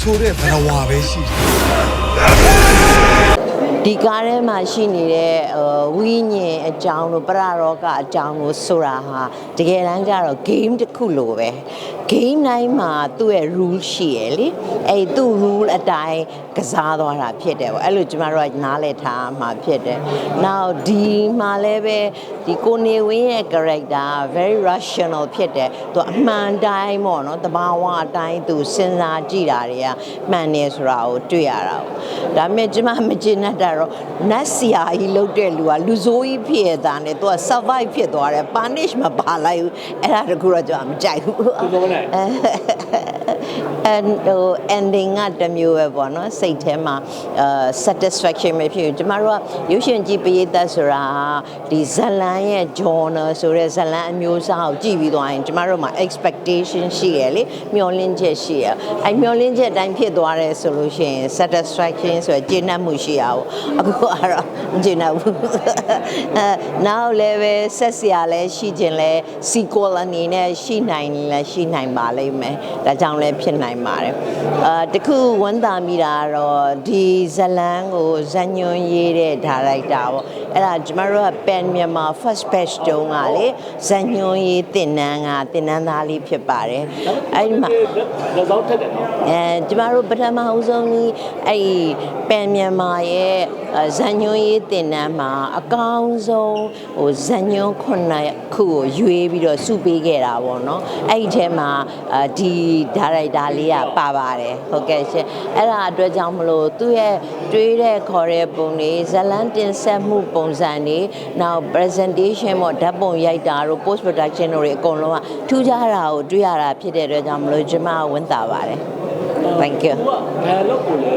ဆိုတဲ့ဘဏ္ဍဝါပဲရှိတယ် ဒီကားထဲမှာရှိနေတဲ့ဟိုဝိညာဉ်အကြောင်းလို့ပရရောကအကြောင်းကိုဆိုတာဟာတကယ်တမ်းကျတော့ game တစ်ခုလိုပဲ game တိုင်းမှာသူ့ရဲ့ rule ရှိရယ်လေအဲ့ဒီသူ့ rule အတိုင်းကစားသွားတာဖြစ်တယ်ပေါ့အဲ့လိုကျမတို့ကနားလည်ထားမှာဖြစ်တယ်။ now ဒီမှာလည်းပဲဒီကိုနေဝင်းရဲ့ character very rational ဖြစ်တယ်။သူအမှန်တိုင်းပေါ့နော်တဘာဝအတိုင်းသူစဉ်းစားကြည့်တာတွေကမှန်တယ်ဆိုတာကိုတွေ့ရတာပေါ့။ဒါပေမဲ့ကျမမကျင်တတ်တာတော့နတ်စီယာကြီးလုတ်တဲ့လူကလူဆိုးကြီးဖြစ်ရတာနဲ့သူက survive ဖြစ်သွားတယ် punish မပါလိုက်ဘူးအဲ့ဒါတကူတော့ကျမမကြိုက်ဘူး ဒီလိုနဲ့ and ဟို ending ကတစ်မျိုးပဲပေါ့နော်စိတ်ထဲမှာအဲ satisfaction ပဲဖြစ်ကျမတို့ကရုပ်ရှင်ကြည့်ပရိသတ်ဆိုတာဒီဇလန်ရဲ့ genre ဆိုတဲ့ဇလန်အမျိုးအစားကိုကြည့်ပြီးသွားရင်ကျမတို့မှာ expectation ရှိရလေမျှော်လင့်ချက်ရှိရအဲမျှော်လင့်ချက်အတိုင်းဖြစ်သွားတယ်ဆိုလို့ရှိရင် satisfaction ဆိုရယ်ကျေနပ်မှုရှိရအောင်အခုကတော့မကျေနပ်ဘူးအဲနောက်လည်းပဲဆက်စရာလည်းရှိခြင်းလည်း sequel အနေနဲ့ရှိနိုင်လည်းရှိနိုင်ပါလိမ့်မယ်ဒါကြောင့်လည်းဖြစ်နိုင်ပါတယ်အာတခုဝန်တာမိတာကတော့ဒီဇလန်းကိုဇညွန်ရေးတဲ့ဒါရိုက်တာပေါ့အဲ့ဒါကျမတို့က pen မြန်မာ first batch တုန်းကလေဇညွန်ရေးတင်နန်းကတင်နန်းသားလေးဖြစ်ပါတယ်အဲ့ဒီမှာလက်စောင်းထက်တယ်နော်အဲကျမတို့ပထမဦးဆုံးကြီးအဲ့ဒီပန်မြန်မာရဲ့အဲဇန်ညွန်းရေးတင်နန်းမှာအကောင်းဆုံးဟိုဇန်ညွန်းခုနှစ်ခုကိုရွေးပြီးတော့စုပေးခဲ့တာပေါ့နော်အဲ့ဒီထဲမှာအဲဒီဒါရိုက်တာလေးကပါပါတယ်ဟုတ်ကဲ့ရှင်အဲ့ဒါအတွက်ကြောင့်မလို့သူ့ရဲ့တွေးတဲ့ခေါ်တဲ့ပုံတွေဇလန်းတင်ဆက်မှုပုံစံတွေနောက် presentation ပေါ့ဓာတ်ပုံရိုက်တာတို့ post production တို့တွေအကုန်လုံးကထူးခြားတာကိုတွေ့ရတာဖြစ်တဲ့အတွက်ကြောင့်မလို့ကျွန်မဝန်တာပါတယ် Thank you သူကဘယ်လောက်ကိုလဲ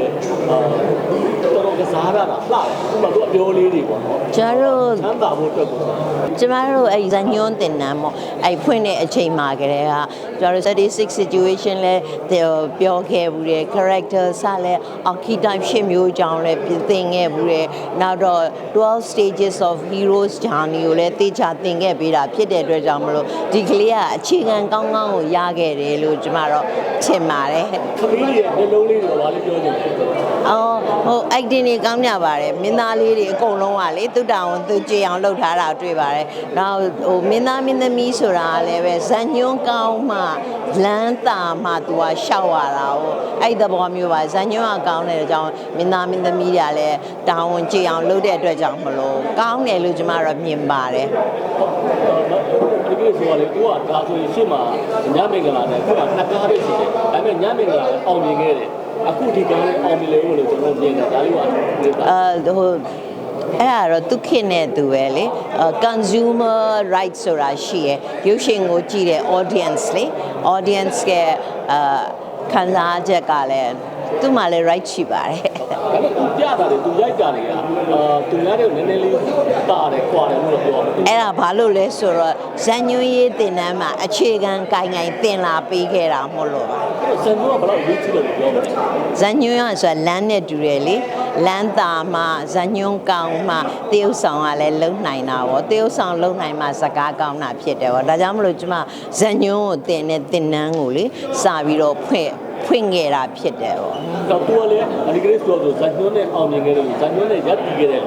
အာတော်တော်ကစားရတာလှတယ်ဥပမာသူအပြောလေးတွေပေါ့နော်ကျွန်တော်တို့ချမ်းသာဖို့အတွက်ကိုကျမတို့အဲ့ဇညွန်းတင်နန်းပေါ့အဲ့ဖွင့်တဲ့အချိန်မှာကလေးကကျွန်တော်တို့36 situation လဲပြောခဲ့ဘူးတယ် character စလဲ archetype ရှစ်မျိုးအကြောင်းလဲပြင်သင်ခဲ့ဘူးတယ်နောက်တော့12 stages of heroes journey ကိုလဲတေချာသင်ခဲ့ပေးတာဖြစ်တဲ့အတွက်ကြောင့်မလို့ဒီကလေးကအခြေခံကောင်းကောင်းကိုရခဲ့တယ်လို့ကျမတော့ထင်ပါတယ်ခမီးရဲ့မျက်လုံးလေးတွေဘာလို့ပြောနေလဲအော်ဟို acting တွေကောင်းကြပါတယ်မင်းသားလေးတွေအကုန်လုံးကလေသူတောင်သူကြည်အောင်လုပ်ထားတာတွေ့ပါတယ်။နောက်ဟိုမင်းသားမင်းသမီးဆိုတာကလည်းပဲဇန်ညွန်းကောင်းမှလမ်းတာမှသူကရှောက်ရတာဟိုအဲ့ဒီသဘောမျိုးပါဇန်ညွန်းကကောင်းတဲ့အကြောင်းမင်းသားမင်းသမီးတွေကလည်းတောင်းဝန်ကြည်အောင်လုပ်တဲ့အတွက်ကြောင့်မလို့ကောင်းတယ်လို့ကျမတို့မြင်ပါတယ်ဒီကိစ္စဆိုလေကိုကဒါဆိုရင်ရှေ့မှာညမင်္ဂလာနဲ့ခုကနှစ်ကားပဲရှိတယ် ဒါပေမဲ့ညမင်္ဂလာလည်းအောင်မြင်ခဲ့တယ်အခုဒီကားလေးအောင်မြင်လေလို့ကျွန်တော်မြင်တယ်ဒါလေးကဒီကအဲဟိုအဲ့ဒါတော့သူခင်နဲ့သူပဲလေအဲ consumer rights ဆိုတာရှိရယ်ရုပ်ရှင်ကိုကြည့်တဲ့ audience လေ audience ကအာခံစားချက်ကလည်း သူ့မှာလည်း right ရှိပါတယ်ဒါပေမဲ့သူပြတာလေသူရိုက်တာတွေကအာသူများတွေကိုနည်းနည်းလေးတာတယ်ခွာတယ်လို့ပြောတယ်အဲ့ဒါဘာလို့လဲဆိုတော့ဇန်ညွရေးတင်တန်းမှာအခြေခံကိုင်ကိုင်တင်လာပေးခဲ့တာမဟုတ်လို့ပါအဲ့တော့ဆန်ကဘယ်လောက်ရေးချလို့ပြောမလဲဇန်ညွန်းရဆိုတာလမ်းနဲ့တူတယ်လေလမ်းတာမှဇန်ညွန်းကောင်းမှတရုပ်ဆောင်ကလည်းလုံနိုင်တာဗောတရုပ်ဆောင်လုံနိုင်မှစကားကောင်းတာဖြစ်တယ်ဗောဒါကြောင့်မလို့ကျမဇန်ညွန်းကိုတင်တဲ့တင်နန်းကိုလေစပြီးတော့ဖွင့် ဖွင့်ခဲ့တာဖြစ်တယ်ဗောတော့သူကလည်းဒီကလေးဆိုတော့ဇန်ညွန်းနဲ့အောင်မြင်ခဲ့တယ်ဇန်ညွန်းနဲ့ရပ်တည်ခဲ့တယ်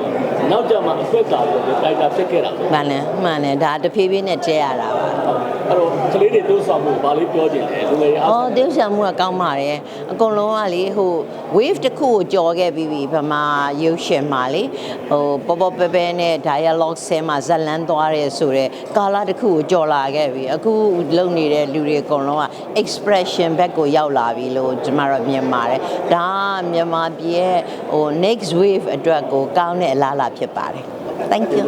နောက်ကြမှာအဆွဲတာပြီးတော့တိုက်တာဖြစ်ခဲ့တာပေါ့မှန်တယ်မှန်တယ်ဒါတဖြည်းဖြည်းနဲ့ကျဲရတာပါအဲ့တော့ကလေးတွေတိုးဆောင်ဖို့ဗာလေးပြောချင်တယ်လူငယ်ရအောင်အော်တရုပ်ဆောင်မှုကကောင်းပါတယ်အကုန်လုံးကလေဟို wave တစ်ခုကိုကြော်ခဲ့ပြီးပြီဗမာရုပ်ရှင်မှာလေဟိုပေါ်ပေါ်ပဲပဲနဲ့ dialogue ဆဲမှာဇက်လန်းသွားတယ်ဆိုတော့ကာလာတစ်ခုကိုကြော်လာခဲ့ပြီအခုလုံနေတဲ့လူတွေအကုန်လုံးက expression ဘက်ကိုရောက်လာပြီလို့ကျွန်မတို့မြင်ပါတယ်ဒါကမြန်မာပြည်ရဲ့ဟို next wave အတွက်ကိုကောင်းတဲ့အလားအလာဖြစ်ပါတယ် thank you